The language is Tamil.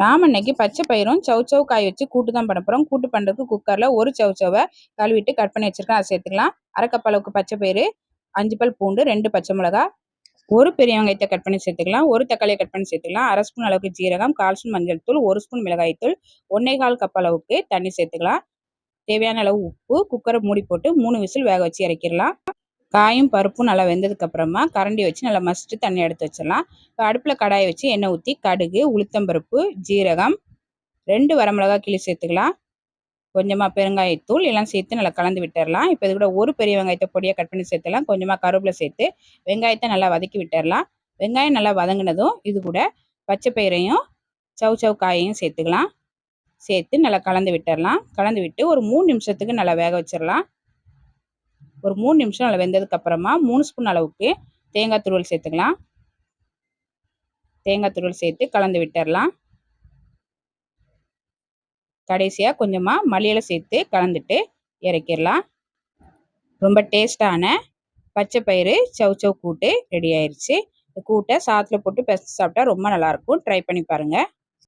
நாம் இன்னைக்கு பச்சை பயிரும் சவு சவு காய் வச்சு கூட்டு தான் பண்ண போகிறோம் கூட்டு பண்ணுறதுக்கு குக்கரில் ஒரு சவு சவை கழுவிட்டு கட் பண்ணி வச்சுருக்கேன். அதை சேர்த்துக்கலாம். அரை அளவுக்கு பச்சை பயிறு அஞ்சு பல் பூண்டு ரெண்டு பச்சை மிளகா ஒரு பெரிய வெங்காயத்தை கட் பண்ணி சேர்த்துக்கலாம். ஒரு தக்காளியை கட் பண்ணி சேர்த்துக்கலாம். அரை ஸ்பூன் அளவுக்கு ஜீரகம் கால் ஸ்பூன் மஞ்சள் தூள் ஒரு ஸ்பூன் மிளகாய்த்தூள் ஒன்றே கால் கப் அளவுக்கு தண்ணி சேர்த்துக்கலாம். தேவையான அளவு உப்பு குக்கரை மூடி போட்டு மூணு விசில் வேக வச்சு இறக்கிடலாம். காயும் பருப்பும் நல்லா வெந்ததுக்கப்புறமா கரண்டி வச்சு நல்லா மசிட்டு தண்ணி எடுத்து வச்சிடலாம். இப்போ அடுப்பில் கடாயை வச்சு எண்ணெய் ஊற்றி கடுகு உளுத்தம்பருப்பு ஜீரகம் ரெண்டு வரமிளகா கிளி சேர்த்துக்கலாம். கொஞ்சமாக பெருங்காயத்தூள் எல்லாம் சேர்த்து நல்லா கலந்து விட்டுடலாம். இப்போ இது கூட ஒரு பெரிய வெங்காயத்தை பொடியாக கட் பண்ணி சேர்த்துலாம் கொஞ்சமாக கருவேப்பிலை சேர்த்து வெங்காயத்தை நல்லா வதக்கி விட்டுடலாம். வெங்காயம் நல்லா வதங்கினதும் இது கூட பச்சை பயிரையும் சவு சவு காயையும் சேர்த்துக்கலாம். சேர்த்து நல்லா கலந்து விட்டுடலாம். கலந்து விட்டு ஒரு மூணு நிமிஷத்துக்கு நல்லா வேக வச்சிடலாம். ஒரு மூணு நிமிஷம் நல்லா வெந்ததுக்கு அப்புறமா மூணு ஸ்பூன் அளவுக்கு தேங்காய் துருவல் சேர்த்துக்கலாம். தேங்காய் துருவல் சேர்த்து கலந்து விட்டுடலாம் கடைசியாக கொஞ்சமாக மல்லியில சேர்த்து கலந்துட்டு இறக்கிடலாம். ரொம்ப டேஸ்டான பச்சை பயிறு சவ் சவு கூட்டு ரெடி ஆயிடுச்சு கூட்டை சாத்தில் போட்டு பெச சாப்பிட்டா ரொம்ப நல்லாயிருக்கும் ட்ரை பண்ணி பாருங்கள்